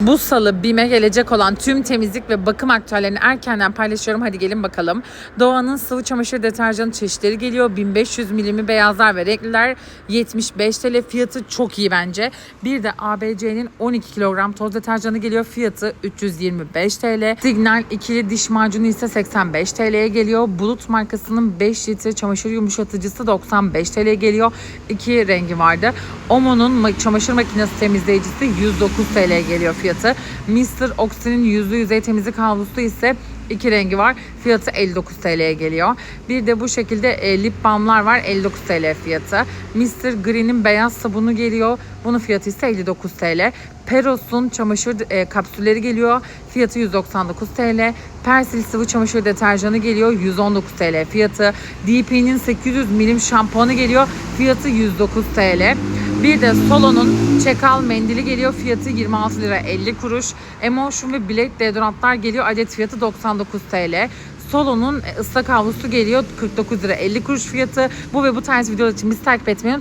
Bu salı BİM'e gelecek olan tüm temizlik ve bakım aktüellerini erkenden paylaşıyorum. Hadi gelin bakalım. Doğan'ın sıvı çamaşır deterjanı çeşitleri geliyor. 1500 milimi beyazlar ve renkliler 75 TL. Fiyatı çok iyi bence. Bir de ABC'nin 12 kilogram toz deterjanı geliyor. Fiyatı 325 TL. Signal ikili diş macunu ise 85 TL'ye geliyor. Bulut markasının 5 litre çamaşır yumuşatıcısı 95 TL'ye geliyor. İki rengi vardı. Omo'nun ma- çamaşır makinesi temizleyicisi 109 TL geliyor fiyatı. Mr. Oxy'nin yüzlü yüzey temizlik havlusu ise iki rengi var. Fiyatı 59 TL'ye geliyor. Bir de bu şekilde e, lip balmlar var. 59 TL fiyatı. Mr. Green'in beyaz sabunu geliyor. Bunun fiyatı ise 59 TL. Peros'un çamaşır e, kapsülleri geliyor. Fiyatı 199 TL. Persil sıvı çamaşır deterjanı geliyor. 119 TL fiyatı. DP'nin 800 milim şampuanı geliyor. Fiyatı 109 TL. Bir de Solo'nun çekal mendili geliyor. Fiyatı 26 lira 50 kuruş. Emotion ve Blade deodorantlar geliyor. Adet fiyatı 99 TL. Solo'nun ıslak havlusu geliyor. 49 lira 50 kuruş fiyatı. Bu ve bu tarz videolar için bizi takip etmeyi.